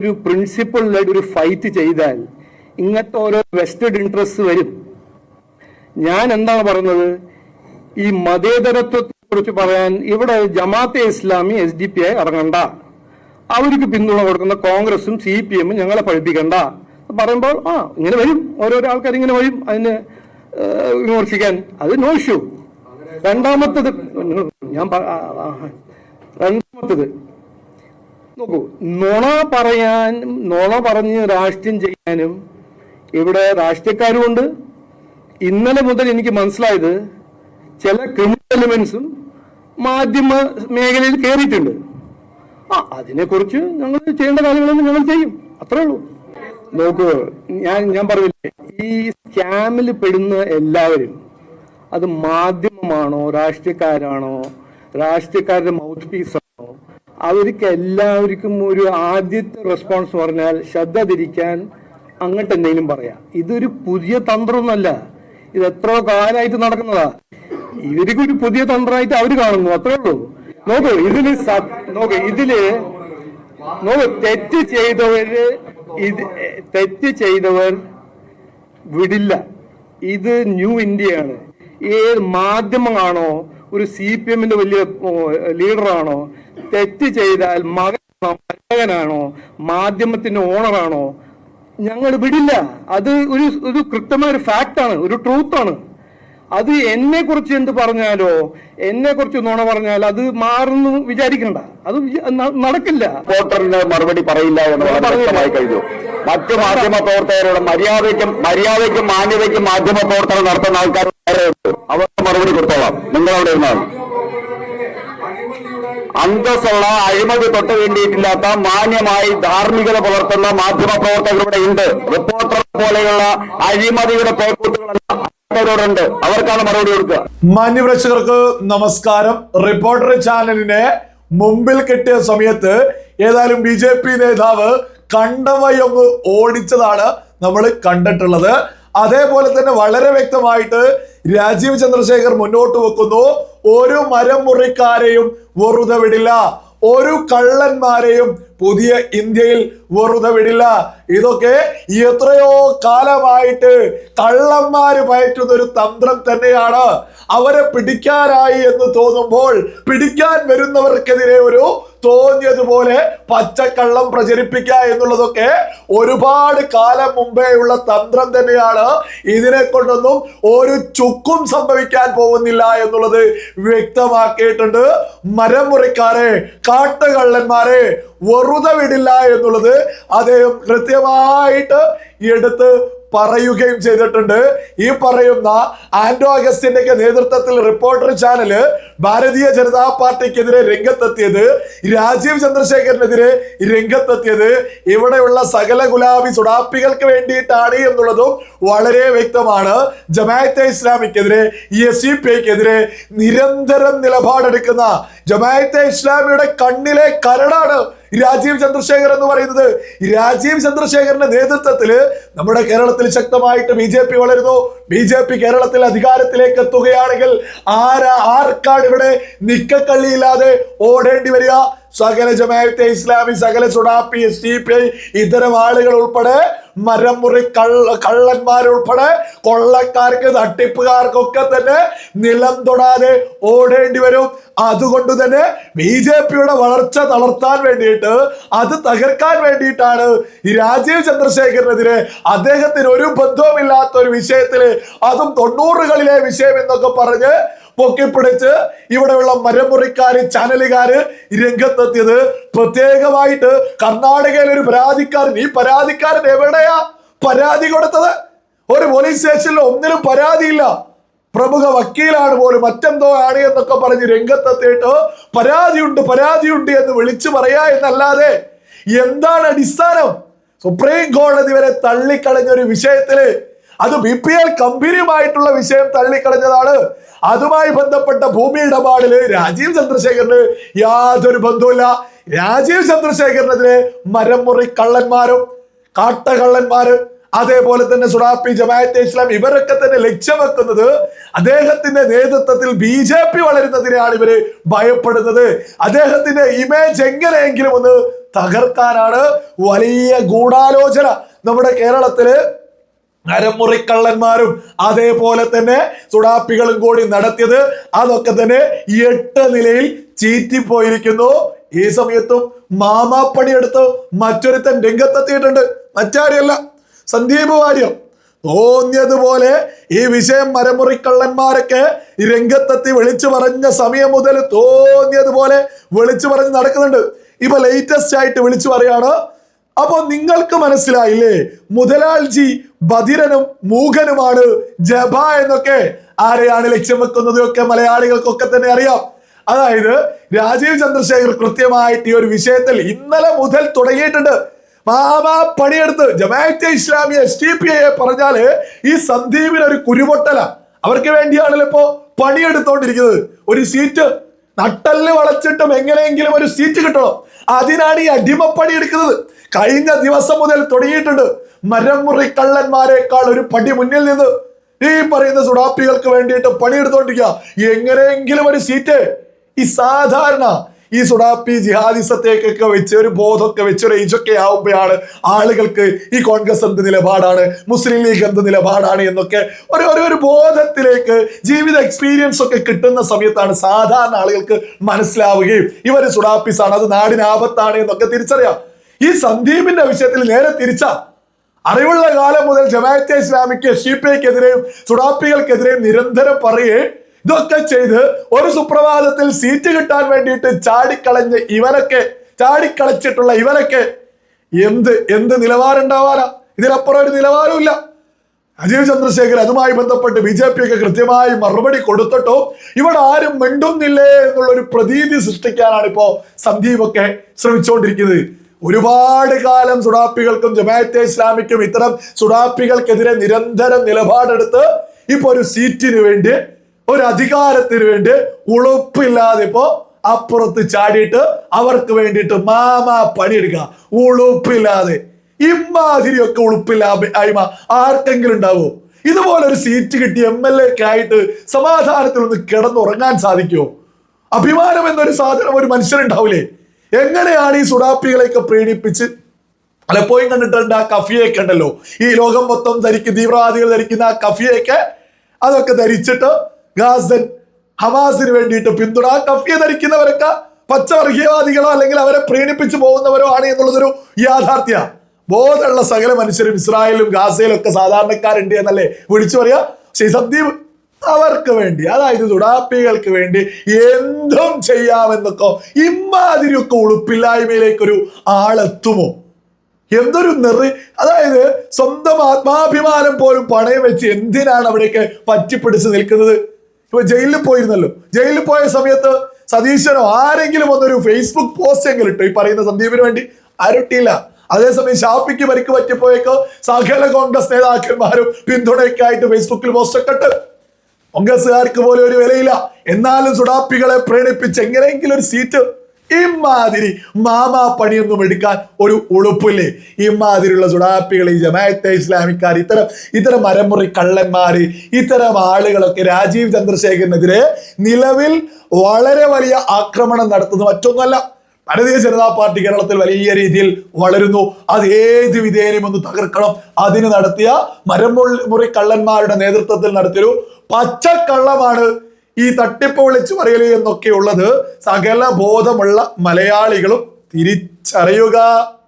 ഒരു പ്രിൻസിപ്പളിലായിട്ട് ഒരു ഫൈറ്റ് ചെയ്താൽ ഇങ്ങനത്തെ ഓരോ വെസ്റ്റഡ് ഇൻട്രസ്റ്റ് വരും. ഞാൻ എന്താണ് പറഞ്ഞത്? ഈ മതേതരത്വത്തെ കുറിച്ച് പറയാൻ ഇവിടെ Jamaat-e Islami S D P I ഇറങ്ങണ്ട. അവർക്ക് പിന്തുണ കൊടുക്കുന്ന കോൺഗ്രസും സി പി എമ്മും ഞങ്ങളെ പഠിപ്പിക്കണ്ട. പറയുമ്പോൾ ആ ഇങ്ങനെ വരും. ഓരോരോ ആൾക്കാർ ഇങ്ങനെ വരും അതിന് വിമർശിക്കാൻ. അത് നോ ഇഷ്യൂ രണ്ടാമത്തത് ഞാൻ രണ്ടാമത്തത് നോക്കൂ നുണ പറയാനും നുണ പറഞ്ഞ് രാഷ്ട്രീയം ചെയ്യാനും ഇവിടെ രാഷ്ട്രീയക്കാരുമുണ്ട്. ഇന്നലെ മുതൽ എനിക്ക് മനസ്സിലായത് ചില ക്രിമിനൽ എലിമെന്റ്സും മാധ്യമ മേഖലയിൽ കയറിയിട്ടുണ്ട് ആ അതിനെക്കുറിച്ച് ഞങ്ങൾ ചെയ്യേണ്ട കാര്യങ്ങളൊന്നും ഞങ്ങൾ ചെയ്യും. അത്രേ ഉള്ളൂ. നോക്കൂ ഞാൻ ഞാൻ പറഞ്ഞില്ലേ ഈ സ്കാമിൽ പെടുന്ന എല്ലാവരും അത് മാധ്യമമാണോ രാഷ്ട്രീയക്കാരാണോ രാഷ്ട്രീയക്കാരുടെ മൗത്ത് പീസാണോ അവർക്ക് എല്ലാവർക്കും ഒരു ആദ്യത്തെ റെസ്പോൺസ് പറഞ്ഞാൽ ശ്രദ്ധ തിരിക്കാൻ അങ്ങോട്ട് എന്തെങ്കിലും പറയാം. ഇതൊരു പുതിയ തന്ത്രമൊന്നുമല്ല. ഇത് എത്ര കാലമായിട്ട് നടക്കുന്നതാ. ഇവർക്ക് ഒരു പുതിയ തന്ത്രമായിട്ട് അവർ കാണുന്നു അത്രേ ഉള്ളൂ. നോക്കൂ ഇതിൽ നോക്ക് ഇതിൽ നോക്കൂ തെറ്റ് ചെയ്തവര് ഇത് തെറ്റ് ചെയ്തവർ വിടില്ല. ഇത് ന്യൂ ഇന്ത്യയാണ്. ഏത് മാധ്യമമാണോ ഒരു സി പി എമ്മിന്റെ വലിയ ലീഡറാണോ? തെറ്റ് ചെയ്താൽ മകനാണോ മകനാണോ? മാധ്യമത്തിന്റെ ഓണറാണോ? ഞങ്ങൾ വിടില്ല. അത് ഒരു ഒരു കൃത്യമായ ഒരു ഫാക്റ്റാണ് ഒരു ട്രൂത്താണ്. അത് എന്നെ കുറിച്ച് എന്ത് പറഞ്ഞാലോ എന്നെ കുറിച്ച് നുണ പറഞ്ഞാൽ അത് മാറുന്നു വിചാരിക്കണ്ട. അത് നടക്കില്ല. റിപ്പോർട്ടറിന് മറുപടി പറയില്ല എന്ന് വളരെ വ്യക്തമായി കഴിഞ്ഞു. മറ്റു മാധ്യമ പ്രവർത്തകരോട് മര്യാദയ്ക്കും മര്യാദയ്ക്കും മാന്യതയ്ക്കും മാധ്യമ പ്രവർത്തനം നടത്തുന്ന ആൾക്കാർ അവർക്ക് മറുപടി കൊടുത്തോളാം. നിങ്ങൾ അവിടെ ഇരുന്നാൽ അന്തസ്സുള്ള അഴിമതി തൊട്ട് വേണ്ടിയിട്ടില്ലാത്ത മാന്യമായി ധാർമ്മികത പുലർത്തുന്ന മാധ്യമ പ്രവർത്തകർ ഇവിടെ ഉണ്ട്. റിപ്പോർട്ടർ പോലെയുള്ള അഴിമതിയുടെ പേക്കൂട്ടുകളെല്ലാം അവർക്കാണ് മറുപടി കൊടുക്കുക. മാന്യപ്രേക്ഷകർക്ക് നമസ്കാരം. റിപ്പോർട്ടർ ചാനലിനെ മുമ്പിൽ കിട്ടിയ സമയത്ത് ഏതായാലും ബി ജെ പി നേതാവ് കണ്ടവയൊന്ന് ഓടിച്ചതാണ് നമ്മൾ കണ്ടിട്ടുള്ളത്. അതേപോലെ തന്നെ വളരെ വ്യക്തമായിട്ട് രാജീവ് ചന്ദ്രശേഖർ മുന്നോട്ട് വെക്കുന്നു. ഒരു മരം മുറിക്കാരെയും വെറുതെ വിടില്ല. ഒരു കള്ളന്മാരെയും പുതിയ ഇന്ത്യയിൽ വെറുതെ വിടില്ല. ഇതൊക്കെ എത്രയോ കാലമായിട്ട് കള്ളന്മാര് പയറ്റുന്ന ഒരു തന്ത്രം തന്നെയാണ്. അവരെ പിടിക്കാനായി എന്ന് തോന്നുമ്പോൾ പിടിക്കാൻ വരുന്നവർക്കെതിരെ ഒരു തോന്നിയതുപോലെ പച്ചക്കള്ളം പ്രചരിപ്പിക്കുക എന്നുള്ളതൊക്കെ ഒരുപാട് കാലം മുമ്പേ ഉള്ള തന്ത്രം തന്നെയാണ്. ഇതിനെ കൊണ്ടൊന്നും ഒരു ചുക്കും സംഭവിക്കാൻ പോകുന്നില്ല എന്നുള്ളത് വ്യക്തമാക്കിയിട്ടുണ്ട്. മരം മുറിക്കാരെ കാട്ടുകള്ളന്മാരെ വെറുതെ വിടില്ല എന്നുള്ളത് അദ്ദേഹം കൃത്യമായിട്ട് എടുത്ത് പറയുകയും ചെയ്തിട്ടുണ്ട്. ഈ പറയുന്ന ആന്റോ അഗസ്റ്റിന്റെ നേതൃത്വത്തിൽ റിപ്പോർട്ടർ ചാനൽ ഭാരതീയ ജനതാ പാർട്ടിക്കെതിരെ രംഗത്തെത്തിയത് രാജീവ് ചന്ദ്രശേഖരനെതിരെ രംഗത്തെത്തിയത്. ഇവിടെയുള്ള സകല ഗുലാബി സുഡാപ്പികൾക്ക് വേണ്ടിയിട്ടാണ് എന്നുള്ളതും വളരെ വ്യക്തമാണ്. ജമാഅത്തെ ഇസ്ലാമിക്കെതിരെ എസ് സി പി നിരന്തരം നിലപാടെടുക്കുന്ന ജമാഅത്തെ ഇസ്ലാമിയുടെ കണ്ണിലെ കരടാണ് രാജീവ് ചന്ദ്രശേഖർ എന്ന് പറയുന്നത്. രാജീവ് ചന്ദ്രശേഖറിന്റെ നേതൃത്വത്തിൽ നമ്മുടെ കേരളത്തിൽ ശക്തമായിട്ട് ബി ജെ പി വളരുന്നു. ബി ജെ പി കേരളത്തിൽ അധികാരത്തിലേക്ക് എത്തുകയാണെങ്കിൽ ആരാ ആർക്കാണ് ഇവിടെ നിക്കക്കള്ളിയില്ലാതെ ഓടേണ്ടി വരിക? സകല ജമാഅത്തെ ഇസ്ലാമി സകല സുഡാപ്പി എസ് ടി പി ഐ ഇത്തരം ആളുകൾ ഉൾപ്പെടെ മരമുറി കള്ള കള്ളന്മാരുൾപ്പെടെ കൊള്ളക്കാർക്ക് തട്ടിപ്പുകാർക്കൊക്കെ തന്നെ നിലം തൊടാതെ ഓടേണ്ടി വരും. അതുകൊണ്ട് തന്നെ ബി ജെ പിയുടെ വളർച്ച തളർത്താൻ വേണ്ടിയിട്ട് അത് തകർക്കാൻ വേണ്ടിയിട്ടാണ് ഈ രാജീവ് ചന്ദ്രശേഖരനെതിരെ അദ്ദേഹത്തിന് ഒരു ബന്ധവുമില്ലാത്ത ഒരു വിഷയത്തിൽ അതും തൊണ്ണൂറുകളിലെ വിഷയം എന്നൊക്കെ പറഞ്ഞ് പൊക്കിപ്പിടിച്ച് ഇവിടെയുള്ള മരമുറിക്കാര് ചാനലുകാര് രംഗത്തെത്തിയത്. പ്രത്യേകമായിട്ട് കർണാടകയിൽ ഒരു പരാതിക്കാരൻ ഈ പരാതിക്കാരൻ എവിടെയാ പരാതി കൊടുത്തത്? ഒരു പോലീസ് സ്റ്റേഷനിൽ ഒന്നിനും പരാതിയില്ല. പ്രമുഖ വക്കീലാണ് പോലും മറ്റെന്തോ ആണ് എന്നൊക്കെ പറഞ്ഞ് രംഗത്തെത്തിയിട്ട് പരാതിയുണ്ട് പരാതിയുണ്ട് എന്ന് വിളിച്ചു പറയാ എന്നല്ലാതെ എന്താണ് അടിസ്ഥാനം? സുപ്രീം കോടതി വരെ തള്ളിക്കളഞ്ഞ ഒരു വിഷയത്തിൽ അത് ബി പി എൽ കമ്പനിയുമായിട്ടുള്ള വിഷയം തള്ളിക്കളഞ്ഞതാണ്. അതുമായി ബന്ധപ്പെട്ട ഭൂമി ഇടപാടിൽ രാജീവ് ചന്ദ്രശേഖരന് യാതൊരു ബന്ധവുമില്ല. രാജീവ് ചന്ദ്രശേഖരനെതിരെ മരമുറി കള്ളന്മാരും കാട്ടകള്ളന്മാരും അതേപോലെ തന്നെ സുഡാപ്പി ജമാഅത്തെ ഇസ്ലാം ഇവരൊക്കെ തന്നെ ലക്ഷ്യം വെക്കുന്നത് അദ്ദേഹത്തിന്റെ നേതൃത്വത്തിൽ ബി ജെ പി വളരുന്നതിനെയാണ് ഇവർ ഭയപ്പെടുന്നത്. അദ്ദേഹത്തിന്റെ ഇമേജ് എങ്ങനെയെങ്കിലും ഒന്ന് തകർക്കാനാണ് വലിയ ഗൂഢാലോചന നമ്മുടെ കേരളത്തിൽ. നരമുറിക്കള്ളന്മാരും അതേപോലെ തന്നെ സുഡാപ്പികളും കൂടി നടത്തിയത്. അതൊക്കെ തന്നെ എട്ട് നിലയിൽ ചീറ്റിപ്പോയിരിക്കുന്നു. ഈ സമയത്തും മാമാപ്പണി എടുത്ത് മറ്റൊരുത്തൻ രംഗത്തെത്തിയിട്ടുണ്ട്. മറ്റാരെയല്ല? സന്ദീപ് വാര്യം തോന്നിയതുപോലെ ഈ വിഷയം മരമുറിക്കള്ളന്മാരൊക്കെ രംഗത്തെത്തി വിളിച്ചു പറഞ്ഞ സമയം മുതൽ തോന്നിയതുപോലെ വിളിച്ചു പറഞ്ഞ് നടക്കുന്നുണ്ട്. ഇപ്പൊ ലേറ്റസ്റ്റ് ആയിട്ട് വിളിച്ചു പറയാണ് അപ്പൊ നിങ്ങൾക്ക് മനസ്സിലായില്ലേ? മുതലാൾജി ബധിരനും മൂകനുമാണ് ജബ എന്നൊക്കെ ആരെയാണ് ലക്ഷ്യം വെക്കുന്നത് ഒക്കെ മലയാളികൾക്കൊക്കെ തന്നെ അറിയാം. അതായത് രാജീവ് ചന്ദ്രശേഖർ കൃത്യമായിട്ട് ഈ ഒരു വിഷയത്തിൽ ഇന്നലെ മുതൽ തുടങ്ങിയിട്ടുണ്ട്. മാമാ പണിയെടുത്ത് ജമാഅത്തെ ഇസ്ലാമിയെ എസ് ടി പി ഐ പറഞ്ഞാൽ ഈ സന്ദീപിന് ഒരു കുരുപൊട്ടല. അവർക്ക് വേണ്ടിയാണല്ലോ ഇപ്പോ പണിയെടുത്തോണ്ടിരിക്കുന്നത്. ഒരു സീറ്റ് നട്ടൽ വളച്ചിട്ടും എങ്ങനെയെങ്കിലും ഒരു സീറ്റ് കിട്ടണം. അതിനാണ് ഈ അടിമപ്പണി എടുക്കുന്നത്. കഴിഞ്ഞ ദിവസം മുതൽ തുടങ്ങിയിട്ടുണ്ട്. മരം മുറി കള്ളന്മാരെക്കാൾ ഒരു പടി മുന്നിൽ നിന്ന്. ഈ പറയുന്ന സുഡാപ്പികൾക്ക് വേണ്ടിയിട്ട് പണിയെടുത്തോണ്ടിരിക്കുക. എങ്ങനെയെങ്കിലും ഒരു സീറ്റ്. ഈ സാധാരണ ഈ സുഡാപ്പി ജിഹാദിസത്തേക്കൊക്കെ വെച്ച് ഒരു ബോധമൊക്കെ വെച്ച് ഒരു ഏജൊക്കെ ആവുമ്പോഴാണ് ആളുകൾക്ക് ഈ കോൺഗ്രസ് എന്ത് നിലപാടാണ് മുസ്ലിം ലീഗ് എന്ത് നിലപാടാണ് എന്നൊക്കെ ഒരു ഒരു ഒരു ബോധത്തിലേക്ക് ജീവിത എക്സ്പീരിയൻസ് ഒക്കെ കിട്ടുന്ന സമയത്താണ് സാധാരണ ആളുകൾക്ക് മനസ്സിലാവുകയും ഇവർ സുഡാപ്പീസ് ആണ് അത് നാടിനാപത്താണ് എന്നൊക്കെ തിരിച്ചറിയാം. ഈ സന്ദീപിന്റെ വിഷയത്തിൽ നേരെ തിരിച്ചാ. അറിവുള്ള കാലം മുതൽ ജമാഅത്തെ ഇസ്ലാമിക്ക് ഷീപ്പയ്ക്കെതിരെയും സുഡാപ്പികൾക്കെതിരെയും നിരന്തരം പറയേ ഇതൊക്കെ ചെയ്ത് ഒരു സുപ്രഭാതത്തിൽ സീറ്റ് കിട്ടാൻ വേണ്ടിയിട്ട് ചാടിക്കളഞ്ഞ് ഇവരൊക്കെ ചാടിക്കളച്ചിട്ടുള്ള ഇവരൊക്കെ എന്ത് എന്ത് നിലവാരം ഉണ്ടാവാനാ ഇതിനപ്പുറം ഒരു നിലവാരമില്ല അജീവ് ചന്ദ്രശേഖർ അതുമായി ബന്ധപ്പെട്ട് ബി ജെ പി ഒക്കെ കൃത്യമായി മറുപടി കൊടുത്തിട്ടോ ഇവിടെ ആരും മിണ്ടുന്നില്ലേ എന്നുള്ള ഒരു പ്രതീതി സൃഷ്ടിക്കാനാണ് ഇപ്പോ സന്ദീപ് ഒക്കെ ശ്രമിച്ചുകൊണ്ടിരിക്കുന്നത്. ഒരുപാട് കാലം സുഡാപ്പികൾക്കും ജമാഅത്തെ ഇസ്ലാമിക്കും ഇത്തരം സുഡാപ്പികൾക്കെതിരെ നിരന്തരം നിലപാടെടുത്ത് ഇപ്പൊ ഒരു സീറ്റിന് വേണ്ടി ഒരു അധികാരത്തിന് വേണ്ടി ഉളുപ്പില്ലാതെ ഇപ്പോ അപ്പുറത്ത് ചാടിയിട്ട് അവർക്ക് വേണ്ടിയിട്ട് മാമാ പണിയെടുക്കുക ഉളുപ്പില്ലാതെ. ഇമ്മാതിരിയൊക്കെ ഉളുപ്പില്ലാതെ ഉളുപ്പില്ലായ്മ ആർക്കെങ്കിലും ഉണ്ടാവോ? ഇതുപോലെ ഒരു സീറ്റ് കിട്ടി എം എൽ ഒക്കെ ആയിട്ട് സമാധാനത്തിൽ ഒന്ന് കിടന്നുറങ്ങാൻ സാധിക്കുമോ അഭിമാനം എന്നൊരു സാധനം ഒരു മനുഷ്യനുണ്ടാവില്ലേ എങ്ങനെയാണ് ഈ സുഡാപ്പികളെയൊക്കെ പ്രീണിപ്പിച്ച്? പലപ്പോഴും കണ്ടിട്ടുണ്ട് ആ കഫിയൊക്കെ ഉണ്ടല്ലോ. ഈ ലോകം മൊത്തം ധരിക്കുന്ന തീവ്രവാദികൾ ധരിക്കുന്ന ആ കഫിയൊക്കെ അതൊക്കെ ധരിച്ചിട്ട് ഗാസൻ ഹമാസിന് വേണ്ടിയിട്ട് പിന്തുണ ആ ധരിക്കുന്നവരൊക്കെ പച്ചവർഗീയവാദികളോ അല്ലെങ്കിൽ അവരെ പ്രീണിപ്പിച്ചു പോകുന്നവരോ ആണ് എന്നുള്ളതൊരു യാഥാർത്ഥ്യ. ബോധമുള്ള സകല മനുഷ്യരും ഇസ്രായേലും ഗാസയിലും ഒക്കെ സാധാരണക്കാരുണ്ട് എന്നല്ലേ വിളിച്ചു പറയാ? ഈ സന്ദീപ് അവർക്ക് വേണ്ടി അതായത് തുടാപ്പികൾക്ക് വേണ്ടി എന്തും ചെയ്യാമെന്നൊക്കെ ഇമ്മാതിരിയൊക്കെ ഉളുപ്പില്ലായ്മയിലേക്കൊരു ആളെത്തുമോ? എന്തൊരു നെറി അതായത് സ്വന്തം ആത്മാഭിമാനം പോലും പണയം വെച്ച് എന്തിനാണ് അവിടേക്ക് പറ്റിപ്പിടിച്ച് നിൽക്കുന്നത്? ഇപ്പൊ ജയിലിൽ പോയിരുന്നല്ലോ. ജയിലിൽ പോയ സമയത്ത് സതീശനോ ആരെങ്കിലും ഒന്നൊരു ഫേസ്ബുക്ക് പോസ്റ്റ് എങ്കിലും ഇട്ടു. ഈ പറയുന്ന സന്ദീപിന് വേണ്ടി ആരുട്ടിയില്ല അതേസമയം ഷാപ്പിക്ക് പരിക്ക് പറ്റിപ്പോയേക്കോ സകല കോൺഗ്രസ് നേതാക്കന്മാരും പിന്തുണയ്ക്കായിട്ട് ഫേസ്ബുക്കിൽ പോസ്റ്റ് ഇട്ട്. കോൺഗ്രസ്സുകാർക്ക് പോലും ഒരു വിലയില്ല. എന്നാലും സുഡാപ്പികളെ പ്രേരിപ്പിച്ച് എങ്ങനെയെങ്കിലും ഒരു സീറ്റ് ഇമാതിരി മാമാ പണിയൊന്നും എടുക്കാൻ ഒരു ഉളുപ്പില്ലേ? ഇമാതിരിയുള്ള സുഡാപ്പികൾ ഈ ജമാഅത്തെ ഇസ്ലാമിക്കാർ ഇത്തരം ഇത്തരം മരമുറി കള്ളന്മാര് ഇത്തരം ആളുകളൊക്കെ രാജീവ് ചന്ദ്രശേഖരനെതിരെ നിലവിൽ വളരെ വലിയ ആക്രമണം നടത്തുന്നത് മറ്റൊന്നുമല്ല ഭാരതീയ ജനതാ പാർട്ടി കേരളത്തിൽ വലിയ രീതിയിൽ വളരുന്നു. അത് ഏത് വിധേയനും ഒന്ന് തകർക്കണം. അതിന് നടത്തിയ മരമുറി കള്ളന്മാരുടെ നേതൃത്വത്തിൽ നടത്തിയൊരു പച്ചക്കള്ളമാണ് ഈ തട്ടിപ്പ് വിളിച്ചു പറയൽ എന്നൊക്കെ ഉള്ളത് സകല ബോധമുള്ള മലയാളികളും തിരിച്ചറിയുക.